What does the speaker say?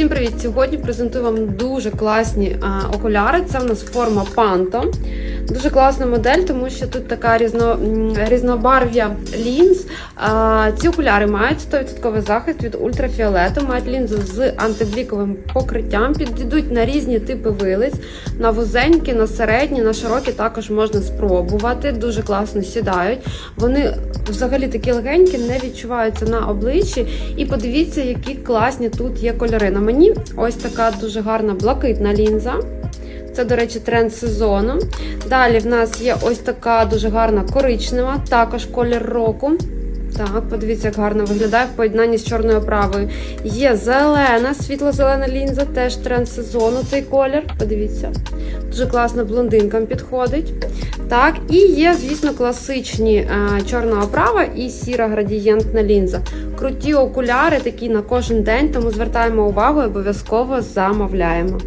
Всім привіт! Сьогодні презентую вам дуже класні окуляри. Це в нас форма Panto. Дуже класна модель, тому що тут така різно, різнобарв'я лінз. Ці окуляри мають 100% захист від ультрафіолету, мають лінзу з антибліковим покриттям, підійдуть на різні типи вилиць, на вузенькі, на середні, на широкі також можна спробувати. Дуже класно сідають. Вони взагалі такі легенькі, не відчуваються на обличчі. І подивіться, які класні тут є кольори. На мені ось така дуже гарна блакитна лінза. Це, до речі, тренд сезону. Далі в нас є ось така дуже гарна коричнева, також колір року. Так, подивіться, як гарно виглядає в поєднанні з чорною оправою. Є зелена, світло-зелена лінза, теж тренд сезону цей колір. Подивіться, дуже класно блондинкам підходить. Так, і є, звісно, класичні е, чорна оправа і сіра градієнтна лінза. Круті окуляри такі на кожен день, тому звертаємо увагу і обов'язково замовляємо.